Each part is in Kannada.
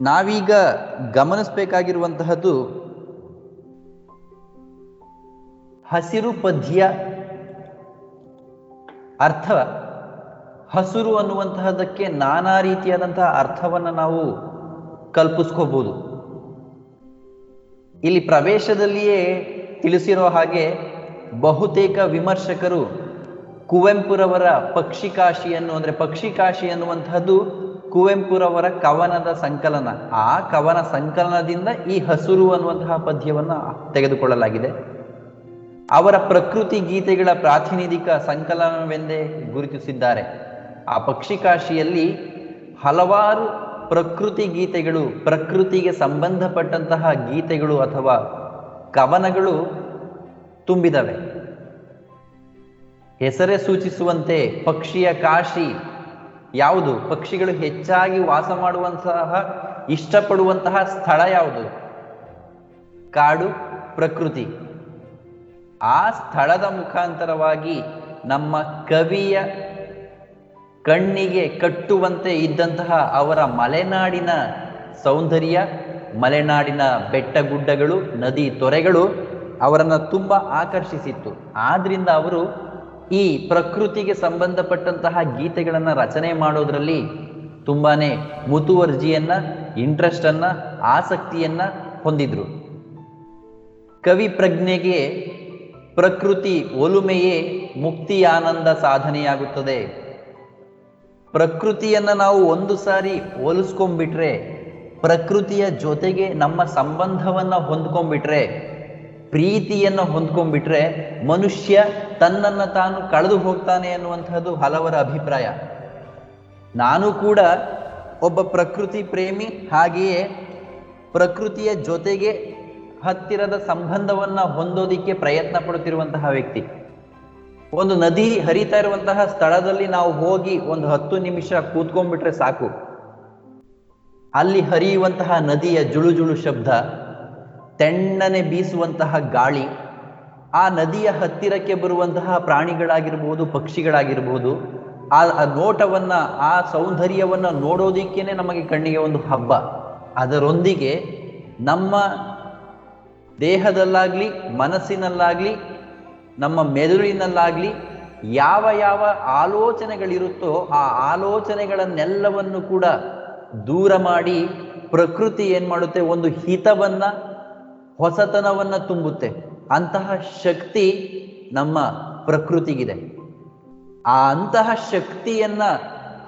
ನಾವೀಗ ಗಮನಿಸಬೇಕಾಗಿರುವಂತಹದ್ದು ಹಸಿರು ಪದ್ಯ ಅರ್ಥ. ಹಸಿರು ಅನ್ನುವಂತಹದಕ್ಕೆ ನಾನಾ ರೀತಿಯಾದಂತಹ ಅರ್ಥವನ್ನು ನಾವು ಕಲ್ಪಿಸ್ಕೋಬಹುದು ಇಲ್ಲಿ ಪ್ರವೇಶದಲ್ಲಿಯೇ ತಿಳಿಸಿರೋ ಹಾಗೆ ಬಹುತೇಕ ವಿಮರ್ಶಕರು ಕುವೆಂಪುರವರ ಪಕ್ಷಿಕಾಶಿಯನ್ನು ಅಂದರೆ ಪಕ್ಷಿಕಾಶಿ ಅನ್ನುವಂತಹದ್ದು ಕುವೆಂಪುರವರ ಕವನದ ಸಂಕಲನ. ಆ ಕವನ ಸಂಕಲನದಿಂದ ಈ ಹಸುರು ಅನ್ನುವಂತಹ ಪದ್ಯವನ್ನು ತೆಗೆದುಕೊಳ್ಳಲಾಗಿದೆ. ಅವರ ಪ್ರಕೃತಿ ಗೀತೆಗಳ ಪ್ರಾತಿನಿಧಿಕ ಸಂಕಲನವೆಂದೇ ಗುರುತಿಸಿದ್ದಾರೆ. ಆ ಪಕ್ಷಿಕಾಶಿಯಲ್ಲಿ ಹಲವಾರು ಪ್ರಕೃತಿ ಗೀತೆಗಳು, ಪ್ರಕೃತಿಗೆ ಸಂಬಂಧಪಟ್ಟಂತಹ ಗೀತೆಗಳು ಅಥವಾ ಕವನಗಳು ತುಂಬಿದವೆ. ಹೆಸರೇ ಸೂಚಿಸುವಂತೆ ಪಕ್ಷಿಯ ಕಾಶಿ ಯಾವುದು? ಪಕ್ಷಿಗಳು ಹೆಚ್ಚಾಗಿ ವಾಸ ಮಾಡುವಂತಹ, ಇಷ್ಟಪಡುವಂತಹ ಸ್ಥಳ ಯಾವುದು? ಕಾಡು, ಪ್ರಕೃತಿ. ಆ ಸ್ಥಳದ ಮುಖಾಂತರವಾಗಿ ನಮ್ಮ ಕವಿಯ ಕಣ್ಣಿಗೆ ಕಟ್ಟುವಂತೆ ಇದ್ದಂತಹ ಅವರ ಮಲೆನಾಡಿನ ಸೌಂದರ್ಯ, ಮಲೆನಾಡಿನ ಬೆಟ್ಟ ಗುಡ್ಡಗಳು ನದಿ ತೊರೆಗಳು ಅವರನ್ನು ತುಂಬ ಆಕರ್ಷಿಸಿತ್ತು. ಆದ್ರಿಂದ ಅವರು ಈ ಪ್ರಕೃತಿಗೆ ಸಂಬಂಧಪಟ್ಟಂತಹ ಗೀತೆಗಳನ್ನು ರಚನೆ ಮಾಡೋದ್ರಲ್ಲಿ ತುಂಬಾನೇ ಮುತುವರ್ಜಿಯನ್ನ ಇಂಟ್ರೆಸ್ಟ್ ಅನ್ನ ಆಸಕ್ತಿಯನ್ನ ಹೊಂದಿದ್ರು. ಕವಿ ಪ್ರಜ್ಞೆಗೆ ಪ್ರಕೃತಿ ಒಲುಮೆಯೇ ಮುಕ್ತಿ ಆನಂದ ಸಾಧನೆಯಾಗುತ್ತದೆ. ಪ್ರಕೃತಿಯನ್ನ ನಾವು ಒಂದು ಸಾರಿ ಹೋಲಿಸ್ಕೊಂಡ್ಬಿಟ್ರೆ, ಪ್ರಕೃತಿಯ ಜೊತೆಗೆ ನಮ್ಮ ಸಂಬಂಧವನ್ನ ಹೊಂದ್ಕೊಂಡ್ಬಿಟ್ರೆ ಪ್ರೀತಿಯನ್ನು ಹೊಂದ್ಕೊಂಡ್ಬಿಟ್ರೆ ಮನುಷ್ಯ ತನ್ನನ್ನು ತಾನು ಕಳೆದು ಹೋಗ್ತಾನೆ ಅನ್ನುವಂಥದ್ದು ಹಲವರ ಅಭಿಪ್ರಾಯ. ನಾನು ಕೂಡ ಒಬ್ಬ ಪ್ರಕೃತಿ ಪ್ರೇಮಿ, ಹಾಗೆಯೇ ಪ್ರಕೃತಿಯ ಜೊತೆಗೆ ಹತ್ತಿರದ ಸಂಬಂಧವನ್ನ ಹೊಂದೋದಿಕ್ಕೆ ಪ್ರಯತ್ನ ಪಡುತ್ತಿರುವಂತಹ ವ್ಯಕ್ತಿ. ಒಂದು ನದಿ ಹರಿತಾ ಇರುವಂತಹ ಸ್ಥಳದಲ್ಲಿ ನಾವು ಹೋಗಿ ಒಂದು ಹತ್ತು ನಿಮಿಷ ಕೂತ್ಕೊಂಡ್ಬಿಟ್ರೆ ಸಾಕು. ಅಲ್ಲಿ ಹರಿಯುವಂತಹ ನದಿಯ ಜುಳು ಜುಳು ಶಬ್ದ ತೆಣ್ಣನೆ ಬೀಸುವಂತಹ ಗಾಳಿ, ಆ ನದಿಯ ಹತ್ತಿರಕ್ಕೆ ಬರುವಂತಹ ಪ್ರಾಣಿಗಳಾಗಿರ್ಬೋದು, ಪಕ್ಷಿಗಳಾಗಿರ್ಬೋದು, ಆ ನೋಟವನ್ನ, ಆ ಸೌಂದರ್ಯವನ್ನ ನೋಡೋದಿಕ್ಕೇನೆ ನಮಗೆ ಕಣ್ಣಿಗೆ ಒಂದು ಹಬ್ಬ. ಅದರೊಂದಿಗೆ ನಮ್ಮ ದೇಹದಲ್ಲಾಗ್ಲಿ, ಮನಸ್ಸಿನಲ್ಲಾಗಲಿ, ನಮ್ಮ ಮೆದುಳಿನಲ್ಲಾಗಲಿ ಯಾವ ಯಾವ ಆಲೋಚನೆಗಳಿರುತ್ತೋ ಆ ಆಲೋಚನೆಗಳನ್ನೆಲ್ಲವನ್ನು ಕೂಡ ದೂರ ಮಾಡಿ ಪ್ರಕೃತಿ ಏನು ಮಾಡುತ್ತೆ ಒಂದು ಹಿತವನ್ನ ಹೊಸತನವನ್ನ ತುಂಬುತ್ತೆ. ಅಂತಹ ಶಕ್ತಿ ನಮ್ಮ ಪ್ರಕೃತಿಗಿದೆ. ಆ ಅಂತಹ ಶಕ್ತಿಯನ್ನ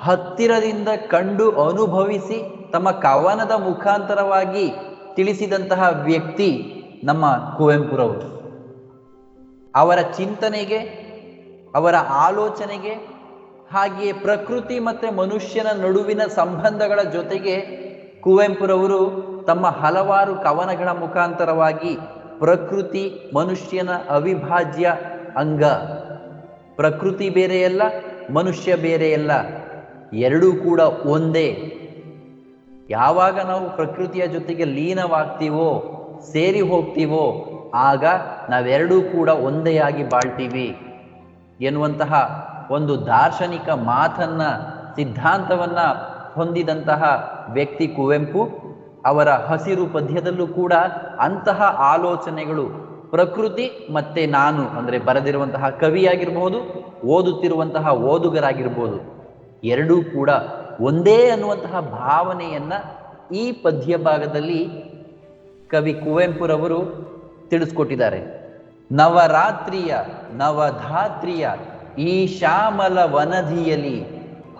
ಹತ್ತಿರದಿಂದ ಕಂಡು ಅನುಭವಿಸಿ ತಮ್ಮ ಕವನದ ಮುಖಾಂತರವಾಗಿ ತಿಳಿಸಿದಂತಹ ವ್ಯಕ್ತಿ ನಮ್ಮ ಕುವೆಂಪುರವರು. ಅವರ ಚಿಂತನೆಗೆ, ಅವರ ಆಲೋಚನೆಗೆ, ಹಾಗೆಯೇ ಪ್ರಕೃತಿ ಮತ್ತೆ ಮನುಷ್ಯನ ನಡುವಿನ ಸಂಬಂಧಗಳ ಜೊತೆಗೆ ಕುವೆಂಪುರವರು ತಮ್ಮ ಹಲವಾರು ಕವನಗಳ ಮುಖಾಂತರವಾಗಿ ಪ್ರಕೃತಿ ಮನುಷ್ಯನ ಅವಿಭಾಜ್ಯ ಅಂಗ. ಪ್ರಕೃತಿ ಬೇರೆಯಲ್ಲ, ಮನುಷ್ಯ ಬೇರೆಯಲ್ಲ, ಎರಡೂ ಕೂಡ ಒಂದೇ. ಯಾವಾಗ ನಾವು ಪ್ರಕೃತಿಯ ಜೊತೆಗೆ ಲೀನವಾಗ್ತೀವೋ, ಸೇರಿ ಹೋಗ್ತೀವೋ, ಆಗ ನಾವೆರಡೂ ಕೂಡ ಒಂದೇ ಆಗಿ ಬಾಳ್ತೀವಿ ಎನ್ನುವಂತಹ ಒಂದು ದಾರ್ಶನಿಕ ಮಾತನ್ನ, ಸಿದ್ಧಾಂತವನ್ನ ಹೊಂದಿದಂತಹ ವ್ಯಕ್ತಿ ಕುವೆಂಪು ಅವರ ಹಸಿರು ಪದ್ಯದಲ್ಲೂ ಕೂಡ ಅಂತಹ ಆಲೋಚನೆಗಳು ಪ್ರಕೃತಿ ಮತ್ತೆ ನಾನು ಅಂದರೆ ಬರೆದಿರುವಂತಹ ಕವಿಯಾಗಿರ್ಬಹುದು ಓದುತ್ತಿರುವಂತಹ ಓದುಗರಾಗಿರ್ಬೋದು, ಎರಡೂ ಕೂಡ ಒಂದೇ ಅನ್ನುವಂತಹ ಭಾವನೆಯನ್ನ ಈ ಪದ್ಯ ಭಾಗದಲ್ಲಿ ಕವಿ ಕುವೆಂಪುರವರು ತಿಳಿಸ್ಕೊಟ್ಟಿದ್ದಾರೆ. ನವರಾತ್ರಿಯ, ನವಧಾತ್ರಿಯ ಈ ಶ್ಯಾಮಲ ವನಧಿಯಲ್ಲಿ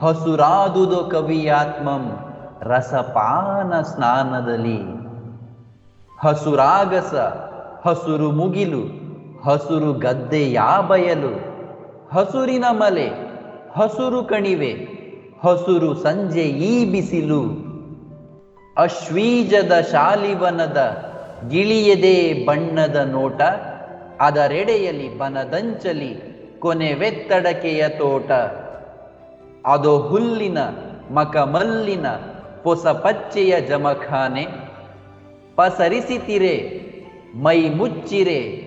ಹಸುರಾದುದು ಕವಿಯಾತ್ಮಂ. ರಸಪಾನ ಸ್ನಾನದಲ್ಲಿ. ಹಸುರಾಗಸ, ಹಸುರು ಮುಗಿಲು, ಹಸುರು ಗದ್ದೆಯ ಬಯಲು ಹಸುರಿನ ಮಲೆ, ಹಸುರು ಕಣಿವೆ, ಹಸುರು ಸಂಜೆ ಈ ಬಿಸಿಲು. ಅಶ್ವೀಜದ ಶಾಲಿವನದ ಗಿಳಿಯದೆ ಬಣ್ಣದ ನೋಟ, ಅದರೆಡೆಯಲ್ಲಿ ಬನದಂಚಲಿ ಕೊನೆವೆತ್ತಡಕೆಯ ತೋಟ. ಅದು ಹುಲ್ಲಿನ ಮಕಮಲ್ಲಿನ ಹೊಸ ಪಚ್ಚೆಯ ಜಮಖಾನೆ. ಪಸರಿಸಿತಿರೆ, ಮೈ ಮುಚ್ಚಿರೆ,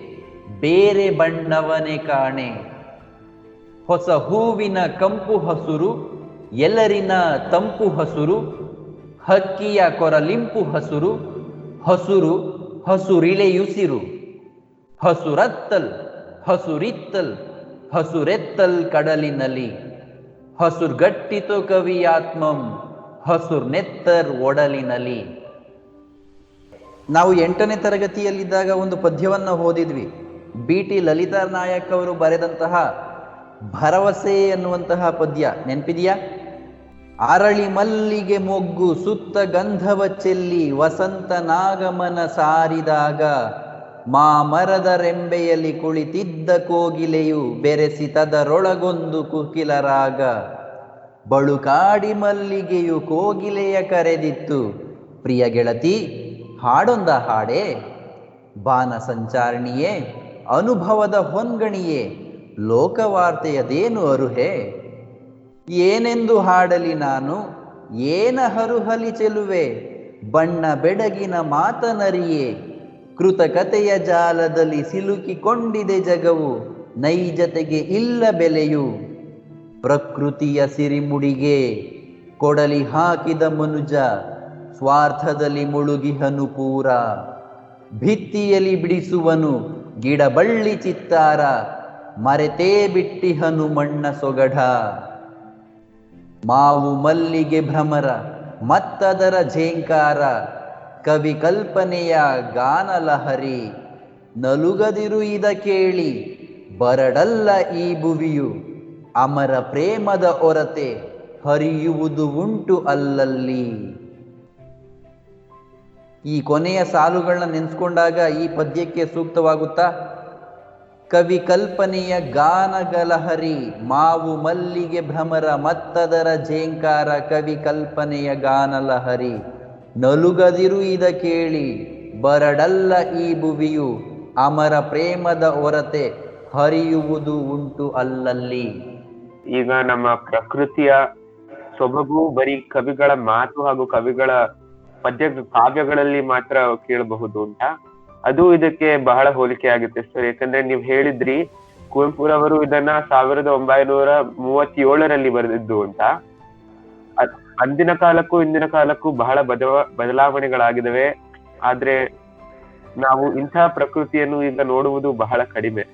ಬೇರೆ ಬಣ್ಣವನೆ ಕಾಣೆ. ಹೊಸ ಹೂವಿನ ಕಂಪು ಹಸುರು, ಎಲ್ಲರಿನ ತಂಪು ಹಸುರು, ಹಕ್ಕಿಯ ಕೊರಲಿಂಪು ಹಸುರು ಹಸುರು ಹಸುರಿಳೆಯುಸಿರು. ಹಸುರತ್ತಲ್, ಹಸುರಿತ್ತಲ್, ಹಸುರೆತ್ತಲ್ ಕಡಲಿನಲ್ಲಿ. ಹಸುರ್ಗಟ್ಟಿತು ಕವಿಯಾತ್ಮಂ ಹಸುರ್ನೆತ್ತರ್ ಒಡಲಿನಲಿ. ನಾವು ಎಂಟನೇ ತರಗತಿಯಲ್ಲಿದ್ದಾಗ ಒಂದು ಪದ್ಯವನ್ನು ಓದಿದ್ವಿ. ಬಿ ಟಿ ಲಲಿತಾ ನಾಯಕ್ ಅವರು ಬರೆದಂತಹ ಭರವಸೆ ಎನ್ನುವಂತಹ ಪದ್ಯ. ನೆನಪಿದೆಯಾ? ಅರಳಿ ಮಲ್ಲಿಗೆ ಮೊಗ್ಗು ಸುತ್ತ ಗಂಧವ ಚೆಲ್ಲಿ ವಸಂತ ನಾಗಮನ ಸಾರಿದಾಗ ಮಾ ಮರದ ರೆಂಬೆಯಲ್ಲಿ ಕುಳಿತಿದ್ದ ಕೋಗಿಲೆಯು ಬೆರೆಸಿ ತದರೊಳಗೊಂದು ಕುಕಿಲರಾಗ. ಬಳುಕಾಡಿ ಮಲ್ಲಿಗೆಯು ಕೋಗಿಲೆಯ ಕರೆದಿತ್ತು. ಪ್ರಿಯ ಗೆಳತಿ, ಹಾಡೊಂದ ಹಾಡೆ. ಬಾನ ಸಂಚಾರಣಿಯೇ, ಅನುಭವದ ಹೊನ್ಗಣಿಯೇ, ಲೋಕವಾರ್ತೆಯದೇನು ಅರುಹೆ? ಏನೆಂದು ಹಾಡಲಿ ನಾನು, ಏನ ಹರುಹಲಿ ಚೆಲುವೆ? ಬಣ್ಣ ಬೆಡಗಿನ ಮಾತನರಿಯೇ ಕೃತಕತೆಯ ಜಾಲದಲ್ಲಿ ಸಿಲುಕಿಕೊಂಡಿದೆ ಜಗವು, ನೈಜತೆಗೆ ಇಲ್ಲ ಬೆಲೆಯು. ಪ್ರಕೃತಿಯ ಸಿರಿಮುಡಿಗೆ ಕೊಡಲಿ ಹಾಕಿದ ಮನುಜ, ಸ್ವಾರ್ಥದಲ್ಲಿ ಮುಳುಗಿಹನು ಪೂರ ಭಿತ್ತಿಯಲ್ಲಿ ಬಿಡಿಸುವನು ಗಿಡಬಳ್ಳಿ ಚಿತ್ತಾರ, ಮರೆತೇ ಬಿಟ್ಟಿಹನು ಮಣ್ಣ ಸೊಗಡ. ಮಾವು ಮಲ್ಲಿಗೆ ಭ್ರಮರ, ಮತ್ತದರ ಝೇಂಕಾರ, ಕವಿ ಕಲ್ಪನೆಯ ಗಾನಲಹರಿ. ನಲುಗದಿರು ಇದ ಕೇಳಿ, ಬರಡಲ್ಲ ಈ ಭುವಿಯು. ಅಮರ ಪ್ರೇಮದ ಒರತೆ ಹರಿಯುವುದು ಉಂಟು ಅಲ್ಲಲ್ಲಿ. ಈ ಕೊನೆಯ ಸಾಲುಗಳನ್ನ ನೆನೆಸ್ಕೊಂಡಾಗ ಈ ಪದ್ಯಕ್ಕೆ ಸೂಕ್ತವಾಗುತ್ತಾ? ಕವಿ ಕಲ್ಪನೆಯ ಗಾನಗಲಹರಿ ಮಾವು ಮಲ್ಲಿಗೆ ಭ್ರಮರ ಮತ್ತದರ ಜೇಂಕಾರ ಕವಿ ಕಲ್ಪನೆಯ ಗಾನಲಹರಿ ನಲುಗದಿರು ಇದ ಕೇಳಿ, ಬರಡಲ್ಲ ಈ ಭುವಿಯು, ಅಮರ ಪ್ರೇಮದ ಒರತೆ ಹರಿಯುವುದು ಉಂಟು ಅಲ್ಲಲ್ಲಿ. ಈಗ ನಮ್ಮ ಪ್ರಕೃತಿಯ ಸೊಬಗು ಬರೀ ಕವಿಗಳ ಮಾತು ಹಾಗೂ ಕವಿಗಳ ಪದ್ಯ ಕಾವ್ಯಗಳಲ್ಲಿ ಮಾತ್ರ ಕೇಳಬಹುದು ಅಂತ. ಅದು ಇದಕ್ಕೆ ಬಹಳ ಹೋಲಿಕೆ ಆಗುತ್ತೆ ಸರ್ ಯಾಕಂದ್ರೆ ನೀವು ಹೇಳಿದ್ರಿ ಕುವೆಂಪುರವರು ಇದನ್ನ ಸಾವಿರದ ಒಂಬೈನೂರ ಮೂವತ್ತೇಳರಲ್ಲಿ ಬರೆದಿದ್ದು ಅಂತ. ಅಂದಿನ ಕಾಲಕ್ಕೂ ಇಂದಿನ ಕಾಲಕ್ಕೂ ಬಹಳ ಬದಲ ಬದಲಾವಣೆಗಳಾಗಿದವೆ. ಆದ್ರೆ ನಾವು ಇಂಥ ಪ್ರಕೃತಿಯನ್ನು ಈಗ ನೋಡುವುದು ಬಹಳ ಕಡಿಮೆ.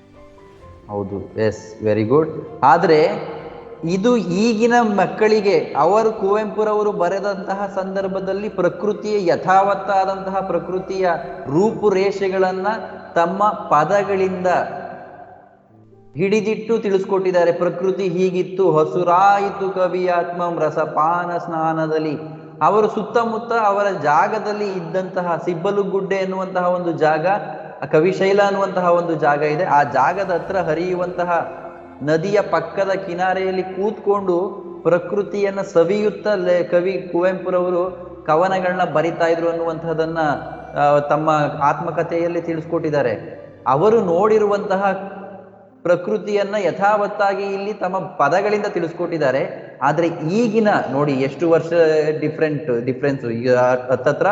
ಹೌದು. ಎಸ್ ವೆರಿ ಗುಡ್ ಆದರೆ ಇದು ಈಗಿನ ಮಕ್ಕಳಿಗೆ, ಅವರು ಕುವೆಂಪುರವರು ಬರೆದಂತಹ ಸಂದರ್ಭದಲ್ಲಿ ಪ್ರಕೃತಿಯ, ಯಥಾವತ್ತಾದಂತಹ ಪ್ರಕೃತಿಯ ರೂಪುರೇಷೆಗಳನ್ನು ತಮ್ಮ ಪದಗಳಿಂದ ಹಿಡಿದಿಟ್ಟು ತಿಳಿಸ್ಕೊಟ್ಟಿದ್ದಾರೆ. ಪ್ರಕೃತಿ ಹೀಗಿತ್ತು, ಹಸುರಾಯಿತು ಕವಿಯಾತ್ಮಂ ರಸಪಾನ ಸ್ನಾನದಲ್ಲಿ. ಅವರು ಸುತ್ತಮುತ್ತ ಅವರ ಜಾಗದಲ್ಲಿ ಇದ್ದಂತಹ ಸಿಬ್ಬಲುಗುಡ್ಡೆ ಎನ್ನುವಂತಹ ಒಂದು ಜಾಗ, ಕವಿಶೈಲ ಅನ್ನುವಂತಹ ಒಂದು ಜಾಗ ಇದೆ. ಆ ಜಾಗದ ಹತ್ರ ಹರಿಯುವಂತಹ ನದಿಯ ಪಕ್ಕದ ಕಿನಾರೆಯಲ್ಲಿ ಕೂತ್ಕೊಂಡು ಪ್ರಕೃತಿಯನ್ನ ಸವಿಯುತ್ತ ಕವಿ ಕುವೆಂಪುರವರು ಕವನಗಳನ್ನ ಬರಿತಾ ಇದ್ರು ಅನ್ನುವಂಥದ್ದನ್ನ ತಮ್ಮ ಆತ್ಮಕಥೆಯಲ್ಲಿ ತಿಳಿಸ್ಕೊಟ್ಟಿದ್ದಾರೆ. ಅವರು ನೋಡಿರುವಂತಹ ಪ್ರಕೃತಿಯನ್ನ ಯಥಾವತ್ತಾಗಿ ಇಲ್ಲಿ ತಮ್ಮ ಪದಗಳಿಂದ ತಿಳಿಸ್ಕೊಟ್ಟಿದ್ದಾರೆ. ಆದ್ರೆ ಈಗಿನ, ನೋಡಿ ಎಷ್ಟು ವರ್ಷ ಡಿಫ್ರೆಂಟ್ ಡಿಫ್ರೆನ್ಸ್ ಈಗ ಹತ್ತತ್ರ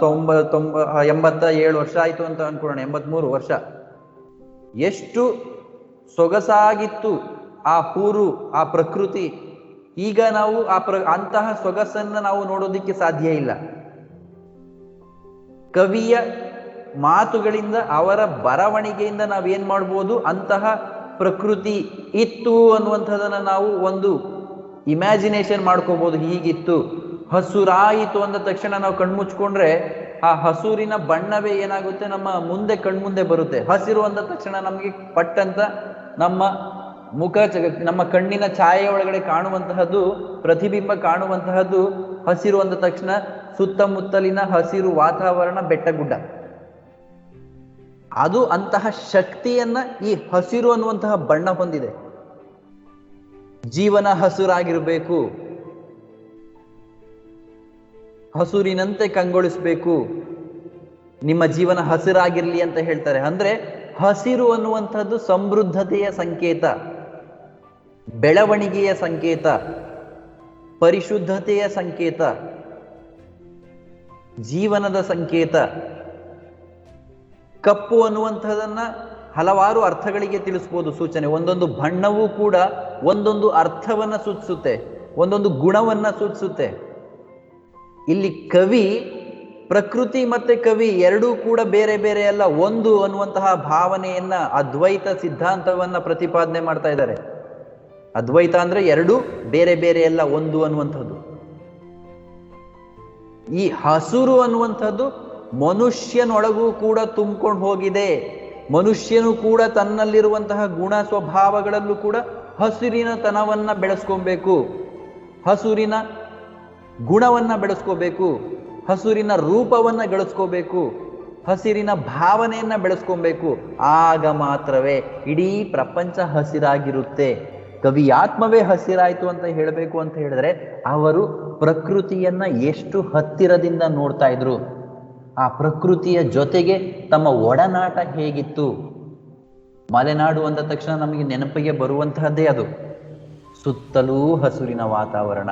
ತೊಂಬ ತೊಂಬ, ಎಂಬತ್ತ ಏಳು ವರ್ಷ ಆಯ್ತು ಅಂತ ಅನ್ಕೊಳ್ಳೋಣ, ಎಂಬತ್ಮೂರು ವರ್ಷ. ಎಷ್ಟು ಸೊಗಸಾಗಿತ್ತು. ಆ ಊರು ಆ ಪ್ರಕೃತಿ, ಈಗ ನಾವು ಆ ಪ್ರ, ಅಂತಹ ಸೊಗಸನ್ನ ನಾವು ನೋಡೋದಿಕ್ಕೆ ಸಾಧ್ಯ ಇಲ್ಲ. ಕವಿಯ ಮಾತುಗಳಿಂದ ಅವರ ಬರವಣಿಗೆಯಿಂದ ನಾವೇನ್ ಮಾಡ್ಬೋದು? ಅಂತಹ ಪ್ರಕೃತಿ ಇತ್ತು ಅನ್ನುವಂಥದ್ದನ್ನ ನಾವು ಒಂದು ಇಮ್ಯಾಜಿನೇಷನ್ ಮಾಡ್ಕೋಬಹುದು ಹೀಗಿತ್ತು. ಹಸುರಾಯಿತು ಅಂದ ತಕ್ಷಣ ನಾವು ಕಣ್ಮುಚ್ಕೊಂಡ್ರೆ ಆ ಹಸೂರಿನ ಬಣ್ಣವೇ ಏನಾಗುತ್ತೆ? ನಮ್ಮ ಮುಂದೆ ಕಣ್ಮುಂದೆ ಬರುತ್ತೆ. ಹಸಿರು ಅಂದ ತಕ್ಷಣ ನಮಗೆ ಪಟ್ಟಂತ ನಮ್ಮ ಮುಖ ನಮ್ಮ ಕಣ್ಣಿನ ಛಾಯೆ ಒಳಗಡೆ ಕಾಣುವಂತಹದ್ದು, ಪ್ರತಿಬಿಂಬ ಕಾಣುವಂತಹದ್ದು ಹಸಿರು ಅಂದ ತಕ್ಷಣ ಸುತ್ತಮುತ್ತಲಿನ ಹಸಿರು ವಾತಾವರಣ ಬೆಟ್ಟಗುಡ್ಡ. ಅದು ಅಂತಹ ಶಕ್ತಿಯನ್ನ ಈ ಹಸಿರು ಅನ್ನುವಂತಹ ಬಣ್ಣ ಹೊಂದಿದೆ. ಜೀವನ ಹಸುರಾಗಿರ್ಬೇಕು ಹಸುರಿನಂತೆ ಕಂಗೊಳಿಸ್ಬೇಕು. ನಿಮ್ಮ ಜೀವನ ಹಸಿರಾಗಿರ್ಲಿ ಅಂತ ಹೇಳ್ತಾರೆ. ಅಂದ್ರೆ ಹಸಿರು ಅನ್ನುವಂಥದ್ದು ಸಮೃದ್ಧತೆಯ ಸಂಕೇತ, ಬೆಳವಣಿಗೆಯ ಸಂಕೇತ, ಪರಿಶುದ್ಧತೆಯ ಸಂಕೇತ, ಜೀವನದ ಸಂಕೇತ. ಕಪ್ಪು ಅನ್ನುವಂಥದ್ದನ್ನ ಹಲವಾರು ಅರ್ಥಗಳಿಗೆ ತಿಳಿಸ್ಬೋದು ಸೂಚನೆ. ಒಂದೊಂದು ಬಣ್ಣವೂ ಕೂಡ ಒಂದೊಂದು ಅರ್ಥವನ್ನ ಸೂಚಿಸುತ್ತೆ, ಒಂದೊಂದು ಗುಣವನ್ನ ಸೂಚಿಸುತ್ತೆ. ಇಲ್ಲಿ ಕವಿ, ಪ್ರಕೃತಿ ಮತ್ತೆ ಕವಿ ಎರಡೂ ಕೂಡ ಬೇರೆ ಬೇರೆ ಅಲ್ಲ, ಒಂದು ಅನ್ನುವಂತಹ ಭಾವನೆಯನ್ನ ಅದ್ವೈತ ಸಿದ್ಧಾಂತವನ್ನ ಪ್ರತಿಪಾದನೆ ಮಾಡ್ತಾ ಇದ್ದಾರೆ. ಅದ್ವೈತ ಅಂದ್ರೆ ಎರಡು ಬೇರೆ ಬೇರೆ ಅಲ್ಲ, ಒಂದು ಅನ್ನುವಂಥದ್ದು. ಈ ಹಸುರು ಅನ್ನುವಂಥದ್ದು ಮನುಷ್ಯನೊಳಗೂ ಕೂಡ ತುಂಬಿಕೊಂಡು ಹೋಗಿದೆ. ಮನುಷ್ಯನು ಕೂಡ ತನ್ನಲ್ಲಿರುವಂತಹ ಗುಣ ಸ್ವಭಾವಗಳಲ್ಲೂ ಕೂಡ ಹಸುರಿನ ತನವನ್ನ ಬೆಳೆಸ್ಕೊಬೇಕು. ಹಸುರಿನ ಗುಣವನ್ನ ಬೆಳೆಸ್ಕೋಬೇಕು, ಹಸುರಿನ ರೂಪವನ್ನು ಗಳಿಸ್ಕೋಬೇಕು, ಹಸಿರಿನ ಭಾವನೆಯನ್ನು ಬೆಳೆಸ್ಕೊಬೇಕು, ಆಗ ಮಾತ್ರವೇ ಇಡೀ ಪ್ರಪಂಚ ಹಸಿರಾಗಿರುತ್ತೆ. ಕವಿ ಆತ್ಮವೇ ಹಸಿರಾಯಿತು ಅಂತ ಹೇಳಬೇಕು ಅಂತ ಹೇಳಿದ್ರೆ ಅವರು ಪ್ರಕೃತಿಯನ್ನ ಎಷ್ಟು ಹತ್ತಿರದಿಂದ ನೋಡ್ತಾ ಇದ್ರು. ಆ ಪ್ರಕೃತಿಯ ಜೊತೆಗೆ ತಮ್ಮ ಒಡನಾಟ ಹೇಗಿತ್ತು? ಮಲೆನಾಡು ಅಂದ ತಕ್ಷಣ ನಮಗೆ ನೆನಪಿಗೆ ಬರುವಂತಹದ್ದೇ ಅದು. ಸುತ್ತಲೂ ಹಸುರಿನ ವಾತಾವರಣ.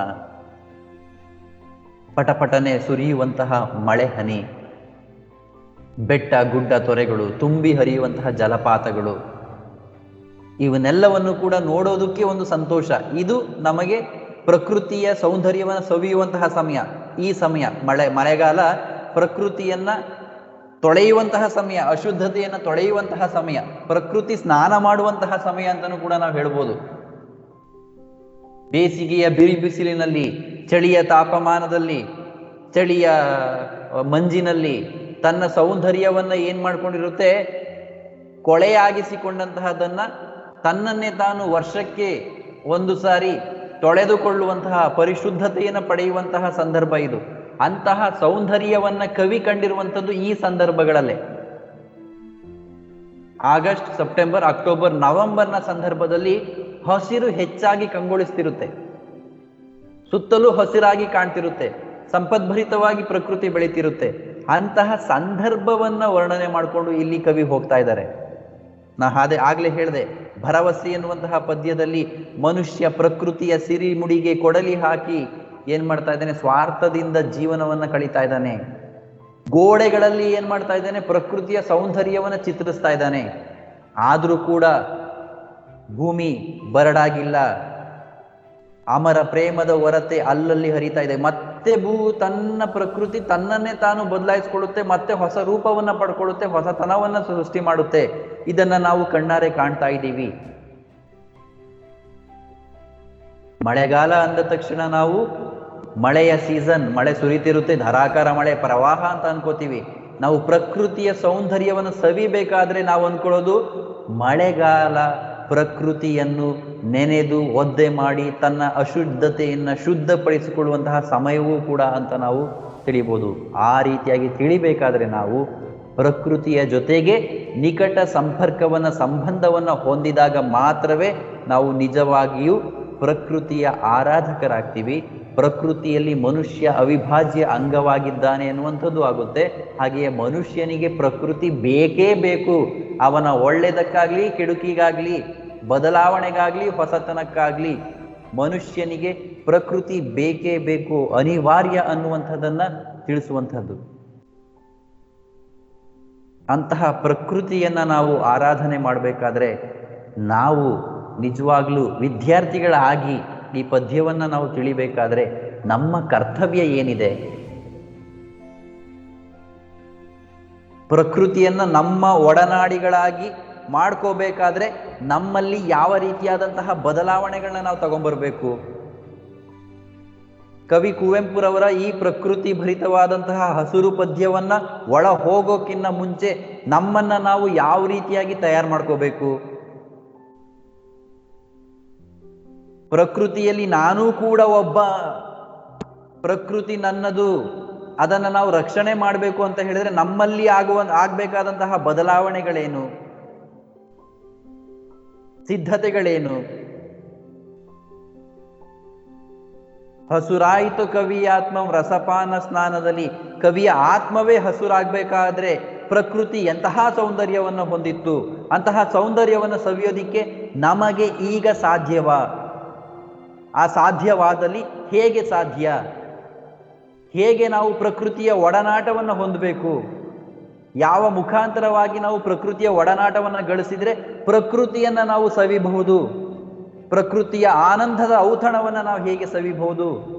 ಪಟಪಟನೆ ಸುರಿಯುವಂತಹ ಮಳೆ ಹನಿ, ಬೆಟ್ಟ, ಗುಡ್ಡ, ತೊರೆಗಳು, ತುಂಬಿ ಹರಿಯುವಂತಹ ಜಲಪಾತಗಳು, ಇವನ್ನೆಲ್ಲವನ್ನು ಕೂಡ ನೋಡೋದಕ್ಕೆ ಒಂದು ಸಂತೋಷ. ಇದು ನಮಗೆ ಪ್ರಕೃತಿಯ ಸೌಂದರ್ಯವನ್ನು ಸವಿಯುವಂತಹ ಸಮಯ. ಈ ಸಮಯ, ಮಳೆ, ಮಳೆಗಾಲ ಪ್ರಕೃತಿಯನ್ನ ತೊಳೆಯುವಂತಹ ಸಮಯ, ಅಶುದ್ಧತೆಯನ್ನು ತೊಳೆಯುವಂತಹ ಸಮಯ, ಪ್ರಕೃತಿ ಸ್ನಾನ ಮಾಡುವಂತಹ ಸಮಯ ಅಂತಲೂ ಕೂಡ ನಾವು ಹೇಳ್ಬೋದು. ಬೇಸಿಗೆಯ ಬಿರಿ ಬಿಸಿಲಿನಲ್ಲಿ ಚಳಿಯ ತಾಪಮಾನದಲ್ಲಿ, ಚಳಿಯ ಮಂಜಿನಲ್ಲಿ ತನ್ನ ಸೌಂದರ್ಯವನ್ನ ಏನು ಮಾಡ್ಕೊಂಡಿರುತ್ತೆ? ಕೊಳೆಯಾಗಿಸಿಕೊಂಡಂತಹದನ್ನ ತನ್ನನ್ನೇ ತಾನು ವರ್ಷಕ್ಕೆ ಒಂದು ಸಾರಿ ತೊಳೆದುಕೊಳ್ಳುವಂತಹ ಪರಿಶುದ್ಧತೆಯನ್ನು ಪಡೆಯುವಂತಹ ಸಂದರ್ಭ ಇದು. ಅಂತಹ ಸೌಂದರ್ಯವನ್ನ ಕವಿ ಕಂಡಿರುವಂಥದ್ದು ಈ ಸಂದರ್ಭಗಳಲ್ಲೇ. ಆಗಸ್ಟ್, ಸೆಪ್ಟೆಂಬರ್, ಅಕ್ಟೋಬರ್, ನವೆಂಬರ್ನ ಸಂದರ್ಭದಲ್ಲಿ ಹಸಿರು ಹೆಚ್ಚಾಗಿ ಕಂಗೊಳಿಸ್ತಿರುತ್ತೆ. ಸುತ್ತಲೂ ಹಸಿರಾಗಿ ಕಾಣ್ತಿರುತ್ತೆ, ಸಂಪದ್ಭರಿತವಾಗಿ ಪ್ರಕೃತಿ ಬೆಳೀತಿರುತ್ತೆ. ಅಂತಹ ಸಂದರ್ಭವನ್ನ ವರ್ಣನೆ ಮಾಡಿಕೊಂಡು ಇಲ್ಲಿ ಕವಿ ಹೋಗ್ತಾ ಇದ್ದಾರೆ. ನಾ ಅದೇ ಆಗ್ಲೇ ಹೇಳಿದೆ, ಭರವಸೆ ಎನ್ನುವಂತಹ ಪದ್ಯದಲ್ಲಿ ಮನುಷ್ಯ ಪ್ರಕೃತಿಯ ಸಿರಿ ಮುಡಿಗೆ ಕೊಡಲಿ ಹಾಕಿ ಏನ್ ಮಾಡ್ತಾ ಇದ್ದಾನೆ, ಸ್ವಾರ್ಥದಿಂದ ಜೀವನವನ್ನ ಕಳೀತಾ ಇದ್ದಾನೆ. ಗೋಡೆಗಳಲ್ಲಿ ಏನ್ ಮಾಡ್ತಾ ಇದ್ದಾನೆ, ಪ್ರಕೃತಿಯ ಸೌಂದರ್ಯವನ್ನ ಚಿತ್ರಿಸ್ತಾ ಇದ್ದಾನೆ. ಆದ್ರೂ ಕೂಡ ಭೂಮಿ ಬರಡಾಗಿಲ್ಲ ಅಮರ ಪ್ರೇಮದ ಹೊರತೆ ಅಲ್ಲಲ್ಲಿ ಹರಿತಾ ಇದೆ. ಮತ್ತೆ ಭೂ ತನ್ನ ಪ್ರಕೃತಿ ತನ್ನನ್ನೇ ತಾನು ಬದಲಾಯಿಸ್ಕೊಳ್ಳುತ್ತೆ, ಮತ್ತೆ ಹೊಸ ರೂಪವನ್ನ ಪಡ್ಕೊಳ್ಳುತ್ತೆ, ಹೊಸತನವನ್ನ ಸೃಷ್ಟಿ ಮಾಡುತ್ತೆ. ಇದನ್ನ ನಾವು ಕಣ್ಣಾರೆ ಕಾಣ್ತಾ ಇದ್ದೀವಿ. ಮಳೆಗಾಲ ಅಂದ ತಕ್ಷಣ ನಾವು ಮಳೆಯ ಸೀಸನ್ ಮಳೆ ಸುರಿತಿರುತ್ತೆ ಧಾರಾಕಾರ ಮಳೆ, ಪ್ರವಾಹ ಅಂತ ಅನ್ಕೋತೀವಿ. ನಾವು ಪ್ರಕೃತಿಯ ಸೌಂದರ್ಯವನ್ನು ಸವಿಬೇಕಾದ್ರೆ ನಾವು ಅನ್ಕೊಳ್ಳೋದು ಮಳೆಗಾಲ. ಪ್ರಕೃತಿಯನ್ನು ನೆನೆದು ಒದ್ದೆ ಮಾಡಿ ತನ್ನ ಅಶುದ್ಧತೆಯನ್ನು ಶುದ್ಧಪಡಿಸಿಕೊಳ್ಳುವಂತಹ ಸಮಯವೂ ಕೂಡ ಅಂತ ನಾವು ತಿಳಿಬೋದು. ಆ ರೀತಿಯಾಗಿ ತಿಳಿಬೇಕಾದರೆ ನಾವು ಪ್ರಕೃತಿಯ ಜೊತೆಗೆ ನಿಕಟ ಸಂಪರ್ಕವನ್ನು, ಸಂಬಂಧವನ್ನು ಹೊಂದಿದಾಗ ಮಾತ್ರವೇ ನಾವು ನಿಜವಾಗಿಯೂ ಪ್ರಕೃತಿಯ ಆರಾಧಕರಾಗ್ತೀವಿ. ಪ್ರಕೃತಿಯಲ್ಲಿ ಮನುಷ್ಯ ಅವಿಭಾಜ್ಯ ಅಂಗವಾಗಿದ್ದಾನೆ ಅನ್ನುವಂಥದ್ದು ಆಗುತ್ತೆ. ಹಾಗೆಯೇ ಮನುಷ್ಯನಿಗೆ ಪ್ರಕೃತಿ ಬೇಕೇ ಬೇಕು. ಅವನ ಒಳ್ಳೆಯದಕ್ಕಾಗಲಿ ಕೆಡುಕಿಗಾಗಲಿ, ಬದಲಾವಣೆಗಾಗಲಿ, ಹೊಸತನಕ್ಕಾಗಲಿ ಮನುಷ್ಯನಿಗೆ ಪ್ರಕೃತಿ ಬೇಕೇ ಬೇಕು, ಅನಿವಾರ್ಯ ಅನ್ನುವಂಥದ್ದನ್ನ ತಿಳಿಸುವಂಥದ್ದು. ಅಂತಹ ಪ್ರಕೃತಿಯನ್ನ ನಾವು ಆರಾಧನೆ ಮಾಡಬೇಕಾದ್ರೆ ನಾವು ನಿಜವಾಗ್ಲೂ ವಿದ್ಯಾರ್ಥಿಗಳಾಗಿ ಈ ಪದ್ಯವನ್ನು ನಾವು ತಿಳಿಬೇಕಾದ್ರೆ ನಮ್ಮ ಕರ್ತವ್ಯ ಏನಿದೆ? ಪ್ರಕೃತಿಯನ್ನ ನಮ್ಮ ಒಡನಾಡಿಗಳಾಗಿ ಮಾಡ್ಕೋಬೇಕಾದ್ರೆ ನಮ್ಮಲ್ಲಿ ಯಾವ ರೀತಿಯಾದಂತಹ ಬದಲಾವಣೆಗಳನ್ನ ನಾವು ತಗೊಂಡ್ಬರ್ಬೇಕು ಕವಿ ಕುವೆಂಪುರವರ ಈ ಪ್ರಕೃತಿ ಭರಿತವಾದಂತಹ ಹಸುರು ಪದ್ಯವನ್ನ ಒಳ ಹೋಗೋಕ್ಕಿಂತ ಮುಂಚೆ ನಮ್ಮನ್ನ ನಾವು ಯಾವ ರೀತಿಯಾಗಿ ತಯಾರು ಮಾಡ್ಕೋಬೇಕು? ಪ್ರಕೃತಿಯಲ್ಲಿ ನಾನೂ ಕೂಡ ಒಬ್ಬ. ಪ್ರಕೃತಿ ನನ್ನದು. ಅದನ್ನು ನಾವು ರಕ್ಷಣೆ ಮಾಡಬೇಕು ಅಂತ ಹೇಳಿದ್ರೆ ನಮ್ಮಲ್ಲಿ ಆಗುವ, ಆಗಬೇಕಾದಂತಹ ಬದಲಾವಣೆಗಳೇನು? ಸಿದ್ಧತೆಗಳೇನು? ಹಸುರಾಯಿತು ಕವಿಯ ಆತ್ಮ, ರಸಪಾನ ಸ್ನಾನದಲ್ಲಿ ಕವಿಯ ಆತ್ಮವೇ ಹಸುರಾಗಬೇಕಾದ್ರೆ ಪ್ರಕೃತಿ ಎಂತಹ ಸೌಂದರ್ಯವನ್ನು ಹೊಂದಿತ್ತು? ಅಂತಹ ಸೌಂದರ್ಯವನ್ನು ಸವಿಯೋದಿಕ್ಕೆ ನಮಗೆ ಈಗ ಸಾಧ್ಯವಾ? ಆ ಸಾಧ್ಯವಾದಲ್ಲಿ ಹೇಗೆ ಸಾಧ್ಯ? ಹೇಗೆ ನಾವು ಪ್ರಕೃತಿಯ ಒಡನಾಟವನ್ನು ಹೊಂದಬೇಕು? ಯಾವ ಮುಖಾಂತರವಾಗಿ ನಾವು ಪ್ರಕೃತಿಯ ಒಡನಾಟವನ್ನು ಗಳಿಸಿದರೆ ಪ್ರಕೃತಿಯನ್ನು ನಾವು ಸವಿಬಹುದು? ಪ್ರಕೃತಿಯ ಆನಂದದ ಔತಣವನ್ನು ನಾವು ಹೇಗೆ ಸವಿಬಹುದು?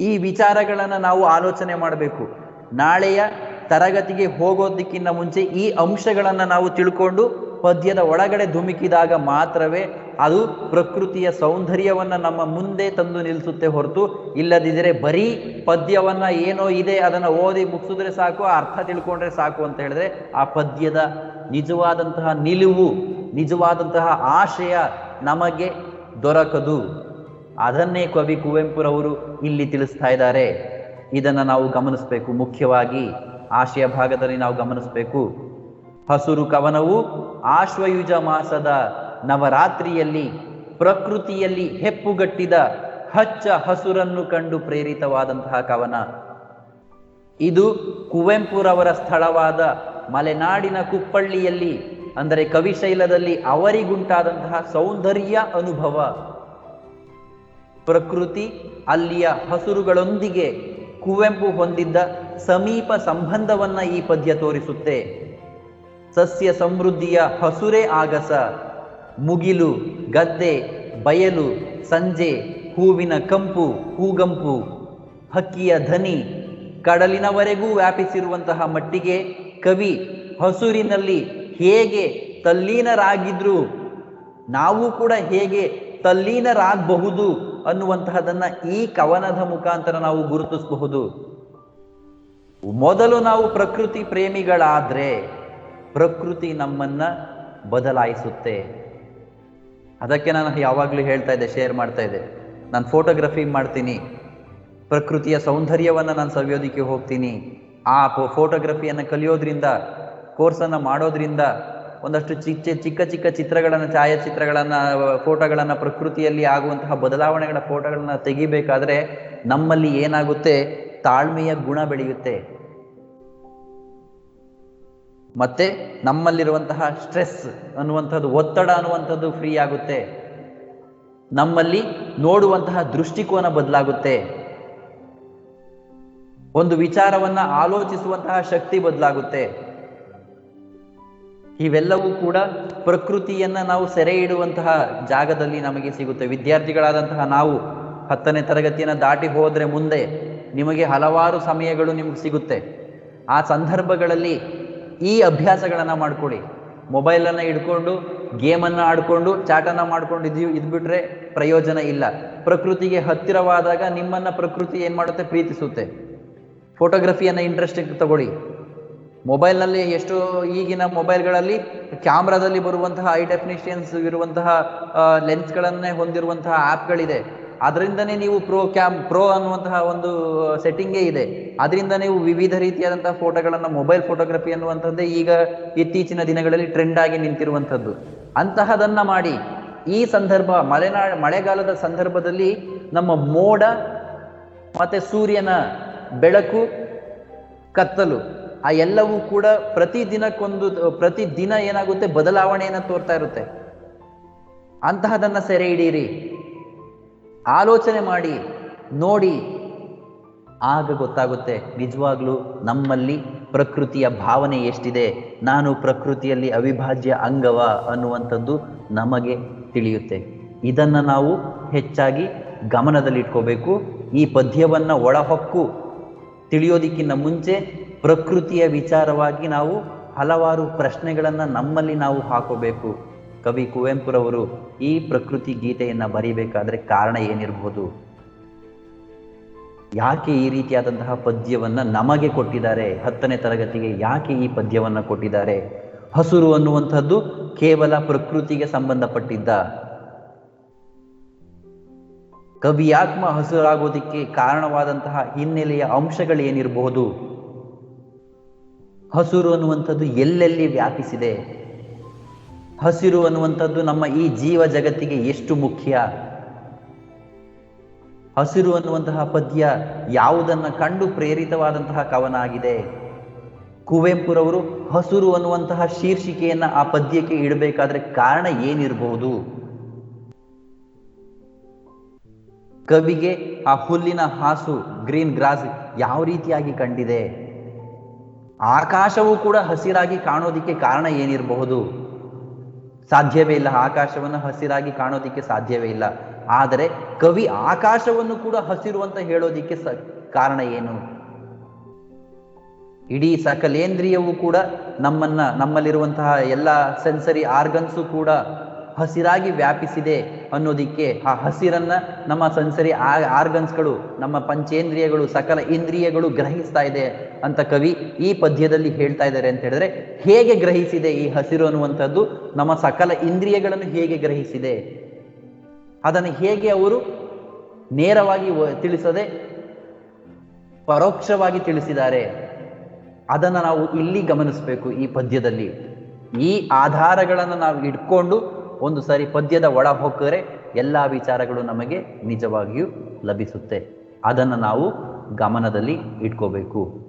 ಈ ವಿಚಾರಗಳನ್ನು ನಾವು ಆಲೋಚನೆ ಮಾಡಬೇಕು. ನಾಳೆಯ ತರಗತಿಗೆ ಹೋಗೋದಕ್ಕಿಂತ ಮುಂಚೆ ಈ ಅಂಶಗಳನ್ನು ನಾವು ತಿಳ್ಕೊಂಡು ಪದ್ಯದ ಒಳಗಡೆ ಧುಮುಕಿದಾಗ ಮಾತ್ರವೇ ಅದು ಪ್ರಕೃತಿಯ ಸೌಂದರ್ಯವನ್ನು ನಮ್ಮ ಮುಂದೆ ತಂದು ನಿಲ್ಲಿಸುತ್ತೆ ಹೊರತು ಇಲ್ಲದಿದ್ದರೆ ಬರೀ ಪದ್ಯವನ್ನು ಏನೋ ಇದೆ ಅದನ್ನು ಓದಿ ಮುಗಿಸಿದ್ರೆ ಸಾಕು ಅರ್ಥ ತಿಳ್ಕೊಂಡ್ರೆ ಸಾಕು ಅಂತ ಹೇಳಿದ್ರೆ ಆ ಪದ್ಯದ ನಿಜವಾದಂತಹ ನಿಲುವು, ನಿಜವಾದಂತಹ ಆಶಯ ನಮಗೆ ದೊರಕದು. ಅದನ್ನೇ ಕವಿ ಕುವೆಂಪುರವರು ಇಲ್ಲಿ ತಿಳಿಸ್ತಾ ಇದ್ದಾರೆ. ಇದನ್ನು ನಾವು ಗಮನಿಸಬೇಕು. ಮುಖ್ಯವಾಗಿ ಆಶಯ ಭಾಗದಲ್ಲಿ ನಾವು ಗಮನಿಸಬೇಕು. ಹಸುರು ಕವನವು ಆಶ್ವಯುಜ ಮಾಸದ ನವರಾತ್ರಿಯಲ್ಲಿ ಪ್ರಕೃತಿಯಲ್ಲಿ ಹೆಪ್ಪುಗಟ್ಟಿದ ಹಚ್ಚ ಹಸುರನ್ನು ಕಂಡು ಪ್ರೇರಿತವಾದಂತಹ ಕವನ. ಇದು ಕುವೆಂಪುರವರ ಸ್ಥಳವಾದ ಮಲೆನಾಡಿನ ಕುಪ್ಪಳ್ಳಿಯಲ್ಲಿ, ಅಂದರೆ ಕವಿಶೈಲದಲ್ಲಿ ಅವರಿಗುಂಟಾದಂತಹ ಸೌಂದರ್ಯ ಅನುಭವ. ಪ್ರಕೃತಿ ಅಲ್ಲಿಯ ಹಸುರುಗಳೊಂದಿಗೆ ಕುವೆಂಪು ಹೊಂದಿದ್ದ ಸಮೀಪ ಸಂಬಂಧವನ್ನ ಈ ಪದ್ಯ ತೋರಿಸುತ್ತೆ. ಸಸ್ಯ ಸಮೃದ್ಧಿಯ ಹಸುರೇ ಆಗಸ. ಮುಗಿಲು, ಗದ್ದೆ, ಬಯಲು, ಸಂಜೆ, ಹೂವಿನ ಕಂಪು, ಹೂಗಂಪು. ಹಕ್ಕಿಯ ಧನಿ, ಕಡಲಿನವರೆಗೂ ವ್ಯಾಪಿಸಿರುವಂತಹ ಮಟ್ಟಿಗೆ ಕವಿ ಹಸುರಿನಲ್ಲಿ ಹೇಗೆ ತಲ್ಲೀನರಾಗಿದ್ರು, ನಾವು ಕೂಡ ಹೇಗೆ ತಲ್ಲೀನರಾಗಬಹುದು ಅನ್ನುವಂತಹದನ್ನ ಈ ಕವನದ ಮುಖಾಂತರ ನಾವು ಗುರುತಿಸಬಹುದು. ಮೊದಲು ನಾವು ಪ್ರಕೃತಿ ಪ್ರೇಮಿಗಳಾದ್ರೆ ಪ್ರಕೃತಿ ನಮ್ಮನ್ನ ಬದಲಾಯಿಸುತ್ತೆ. ಅದಕ್ಕೆ ನಾನು ಯಾವಾಗಲೂ ಹೇಳ್ತಾ ಇದ್ದೆ ಶೇರ್ ಮಾಡ್ತಾ ಇದ್ದೆ. ನಾನು ಫೋಟೋಗ್ರಫಿ ಮಾಡ್ತೀನಿ. ಪ್ರಕೃತಿಯ ಸೌಂದರ್ಯವನ್ನು ನಾನು ಸವಿಯೋದಿಕ್ಕೆ ಹೋಗ್ತೀನಿ. ಆ ಫೋಟೋಗ್ರಫಿಯನ್ನು ಕಲಿಯೋದ್ರಿಂದ ಕೋರ್ಸನ್ನು ಮಾಡೋದ್ರಿಂದ ಒಂದಷ್ಟು ಚಿಕ್ಕ ಚಿಕ್ಕ ಚಿಕ್ಕ ಚಿತ್ರಗಳನ್ನು, ಛಾಯಾಚಿತ್ರಗಳನ್ನು ಫೋಟೋಗಳನ್ನು ಪ್ರಕೃತಿಯಲ್ಲಿ ಆಗುವಂತಹ ಬದಲಾವಣೆಗಳ ಫೋಟೋಗಳನ್ನ ತೆಗಿಬೇಕಾದ್ರೆ ನಮ್ಮಲ್ಲಿ ಏನಾಗುತ್ತೆ? ತಾಳ್ಮೆಯ ಗುಣ ಬೆಳೆಯುತ್ತೆ. ಮತ್ತೆ ನಮ್ಮಲ್ಲಿರುವಂತಹ ಸ್ಟ್ರೆಸ್ ಅನ್ನುವಂಥದ್ದು, ಒತ್ತಡ ಅನ್ನುವಂಥದ್ದು ಫ್ರೀ ಆಗುತ್ತೆ. ನಮ್ಮಲ್ಲಿ ನೋಡುವಂತಹ ದೃಷ್ಟಿಕೋನ ಬದಲಾಗುತ್ತೆ. ಒಂದು ವಿಚಾರವನ್ನ ಆಲೋಚಿಸುವಂತಹ ಶಕ್ತಿ ಬದಲಾಗುತ್ತೆ. ಇವೆಲ್ಲವೂ ಕೂಡ ಪ್ರಕೃತಿಯನ್ನ ನಾವು ಸೆರೆ ಇಡುವಂತಹ ಜಾಗದಲ್ಲಿ ನಮಗೆ ಸಿಗುತ್ತೆ. ವಿದ್ಯಾರ್ಥಿಗಳಾದಂತಹ ನಾವು ಹತ್ತನೇ ತರಗತಿಯನ್ನು ದಾಟಿ ಹೋದ್ರೆ ಮುಂದೆ ನಿಮಗೆ ಹಲವಾರು ಸಮಯಗಳು ನಿಮ್ಗೆ ಸಿಗುತ್ತೆ. ಆ ಸಂದರ್ಭಗಳಲ್ಲಿ ಈ ಅಭ್ಯಾಸಗಳನ್ನು ಮಾಡ್ಕೊಳ್ಳಿ ಮೊಬೈಲನ್ನು ಹಿಡ್ಕೊಂಡು, ಗೇಮನ್ನು ಆಡಿಕೊಂಡು, ಚಾಟನ್ನು ಮಾಡ್ಕೊಂಡು ಇದು ಇದ್ಬಿಟ್ರೆ ಪ್ರಯೋಜನ ಇಲ್ಲ. ಪ್ರಕೃತಿಗೆ ಹತ್ತಿರವಾದಾಗ ನಿಮ್ಮನ್ನು ಪ್ರಕೃತಿ ಏನು ಮಾಡುತ್ತೆ? ಪ್ರೀತಿಸುತ್ತೆ. ಫೋಟೋಗ್ರಫಿಯನ್ನು ಇಂಟ್ರೆಸ್ಟ್ ತಗೊಳ್ಳಿ. ಮೊಬೈಲ್ನಲ್ಲಿ ಎಷ್ಟು ಈಗಿನ ಮೊಬೈಲ್ಗಳಲ್ಲಿ ಕ್ಯಾಮ್ರಾದಲ್ಲಿ ಬರುವಂತಹ ಹೈ ಡೆಫಿನಿಷನ್ಸ್ ಇರುವಂತಹ ಲೆನ್ಸ್ಗಳನ್ನೇ ಹೊಂದಿರುವಂತಹ ಆ್ಯಪ್ಗಳಿದೆ ಅದರಿಂದನೇ ನೀವು ಪ್ರೋ ಕ್ಯಾಮ್ ಪ್ರೋ ಅನ್ನುವಂತಹ ಒಂದು ಸೆಟ್ಟಿಂಗೇ ಇದೆ. ಅದರಿಂದ ನೀವು ವಿವಿಧ ರೀತಿಯಾದಂತಹ ಫೋಟೋಗಳನ್ನು ಮೊಬೈಲ್ ಫೋಟೋಗ್ರಫಿ ಅನ್ನುವಂಥದ್ದೇ ಈಗ ಇತ್ತೀಚಿನ ದಿನಗಳಲ್ಲಿ ಟ್ರೆಂಡ್ ಆಗಿ ನಿಂತಿರುವಂಥದ್ದು. ಅಂತಹದನ್ನ ಮಾಡಿ ಈ ಸಂದರ್ಭ, ಮಲೆನಾ, ಮಳೆಗಾಲದ ಸಂದರ್ಭದಲ್ಲಿ ನಮ್ಮ ಮೋಡ ಮತ್ತೆ ಸೂರ್ಯನ ಬೆಳಕು, ಕತ್ತಲು, ಆ ಎಲ್ಲವೂ ಕೂಡ ಪ್ರತಿ ದಿನಕ್ಕೊಂದು, ಪ್ರತಿ ದಿನ ಏನಾಗುತ್ತೆ? ಬದಲಾವಣೆಯನ್ನು ತೋರ್ತಾ ಇರುತ್ತೆ. ಅಂತಹದನ್ನ ಸೆರೆ ಹಿಡೀರಿ. ಆಲೋಚನೆ ಮಾಡಿ, ನೋಡಿ, ಆಗ ಗೊತ್ತಾಗುತ್ತೆ ನಿಜವಾಗ್ಲೂ ನಮ್ಮಲ್ಲಿ ಪ್ರಕೃತಿಯ ಭಾವನೆ ಎಷ್ಟಿದೆ, ನಾನು ಪ್ರಕೃತಿಯಲ್ಲಿ ಅವಿಭಾಜ್ಯ ಅಂಗವ ಅನ್ನುವಂಥದ್ದು ನಮಗೆ ತಿಳಿಯುತ್ತೆ. ಇದನ್ನ ನಾವು ಹೆಚ್ಚಾಗಿ ಗಮನದಲ್ಲಿಟ್ಕೋಬೇಕು. ಈ ಪದ್ಯವನ್ನು ಒಳಹೊಕ್ಕು ತಿಳಿಯೋದಕ್ಕಿಂತ ಮುಂಚೆ ಪ್ರಕೃತಿಯ ವಿಚಾರವಾಗಿ ನಾವು ಹಲವಾರು ಪ್ರಶ್ನೆಗಳನ್ನು ನಮ್ಮಲ್ಲಿ ನಾವು ಹಾಕೋಬೇಕು. ಕವಿ ಕುವೆಂಪುರವರು ಈ ಪ್ರಕೃತಿ ಗೀತೆಯನ್ನ ಬರೀಬೇಕಾದ್ರೆ ಕಾರಣ ಏನಿರಬಹುದು? ಯಾಕೆ ಈ ರೀತಿಯಾದಂತಹ ಪದ್ಯವನ್ನ ನಮಗೆ ಕೊಟ್ಟಿದ್ದಾರೆ? ಹತ್ತನೇ ತರಗತಿಗೆ ಯಾಕೆ ಈ ಪದ್ಯವನ್ನ ಕೊಟ್ಟಿದ್ದಾರೆ? ಹಸುರು ಅನ್ನುವಂಥದ್ದು ಕೇವಲ ಪ್ರಕೃತಿಗೆ ಸಂಬಂಧಪಟ್ಟಿದ್ದ. ಕವಿಯಾತ್ಮ ಹಸುರಾಗೋದಿಕ್ಕೆ ಕಾರಣವಾದಂತಹ ಹಿನ್ನೆಲೆಯ ಅಂಶಗಳು ಏನಿರಬಹುದು? ಹಸುರು ಅನ್ನುವಂಥದ್ದು ಎಲ್ಲೆಲ್ಲಿ ವ್ಯಾಪಿಸಿದೆ? ಹಸಿರು ಅನ್ನುವಂಥದ್ದು ನಮ್ಮ ಈ ಜೀವ ಜಗತ್ತಿಗೆ ಎಷ್ಟು ಮುಖ್ಯ? ಹಸಿರು ಅನ್ನುವಂತಹ ಪದ್ಯ ಯಾವುದನ್ನ ಕಂಡು ಪ್ರೇರಿತವಾದಂತಹ ಕವನ ಆಗಿದೆ? ಕುವೆಂಪುರವರು ಹಸಿರು ಅನ್ನುವಂತಹ ಶೀರ್ಷಿಕೆಯನ್ನ ಆ ಪದ್ಯಕ್ಕೆ ಇಡಬೇಕಾದ್ರೆ ಕಾರಣ ಏನಿರಬಹುದು ಕವಿಗೆ ಆ ಹುಲ್ಲಿನ ಹಾಸು ಗ್ರೀನ್ ಗ್ರಾಸ್ ಯಾವ ರೀತಿಯಾಗಿ ಕಂಡಿದೆ? ಆಕಾಶವೂ ಕೂಡ ಹಸಿರಾಗಿ ಕಾಣೋದಿಕ್ಕೆ ಕಾರಣ ಏನಿರಬಹುದು? ಸಾಧ್ಯವೇ ಇಲ್ಲ. ಆಕಾಶವನ್ನು ಹಸಿರಾಗಿ ಕಾಣೋದಿಕ್ಕೆ ಸಾಧ್ಯವೇ ಇಲ್ಲ. ಆದರೆ ಕವಿ ಆಕಾಶವನ್ನು ಕೂಡ ಹಸಿರು ಅಂತ ಹೇಳೋದಿಕ್ಕೆ ಸ ಕಾರಣ ಏನು? ಇಡೀ ಸಕಲೇಂದ್ರಿಯವೂ ಕೂಡ ನಮ್ಮನ್ನ, ನಮ್ಮಲ್ಲಿರುವಂತಹ ಎಲ್ಲ ಸೆನ್ಸರಿ ಆರ್ಗನ್ಸು ಕೂಡ ಹಸಿರಾಗಿ ವ್ಯಾಪಿಸಿದೆ ಅನ್ನೋದಿಕ್ಕೆ ಆ ಹಸಿರನ್ನ ನಮ್ಮ ಸಂಸರಿ ಆರ್ಗನ್ಸ್ಗಳು, ನಮ್ಮ ಪಂಚೇಂದ್ರಿಯಗಳು, ಸಕಲ ಇಂದ್ರಿಯಗಳು ಗ್ರಹಿಸ್ತಾ ಇದೆ ಅಂತ ಕವಿ ಈ ಪದ್ಯದಲ್ಲಿ ಹೇಳ್ತಾ ಇದ್ದಾರೆ ಅಂತ ಹೇಳಿದ್ರೆ, ಹೇಗೆ ಗ್ರಹಿಸಿದೆ ಈ ಹಸಿರು ಅನ್ನುವಂಥದ್ದು? ನಮ್ಮ ಸಕಲ ಇಂದ್ರಿಯಗಳನ್ನು ಹೇಗೆ ಗ್ರಹಿಸಿದೆ? ಅದನ್ನು ಹೇಗೆ ಅವರು ನೇರವಾಗಿ ತಿಳಿಸದೆ ಪರೋಕ್ಷವಾಗಿ ತಿಳಿಸಿದ್ದಾರೆ? ಅದನ್ನು ನಾವು ಇಲ್ಲಿ ಗಮನಿಸಬೇಕು ಈ ಪದ್ಯದಲ್ಲಿ. ಈ ಆಧಾರಗಳನ್ನು ನಾವು ಇಟ್ಕೊಂಡು ಒಂದು ಸಾರಿ ಪದ್ಯದ ಒಳ ಹೊಕ್ಕರೆ ಎಲ್ಲ ವಿಚಾರಗಳು ನಮಗೆ ನಿಜವಾಗಿಯೂ ಲಭಿಸುತ್ತೆ. ಅದನ್ನು ನಾವು ಗಮನದಲ್ಲಿ ಇಟ್ಕೋಬೇಕು.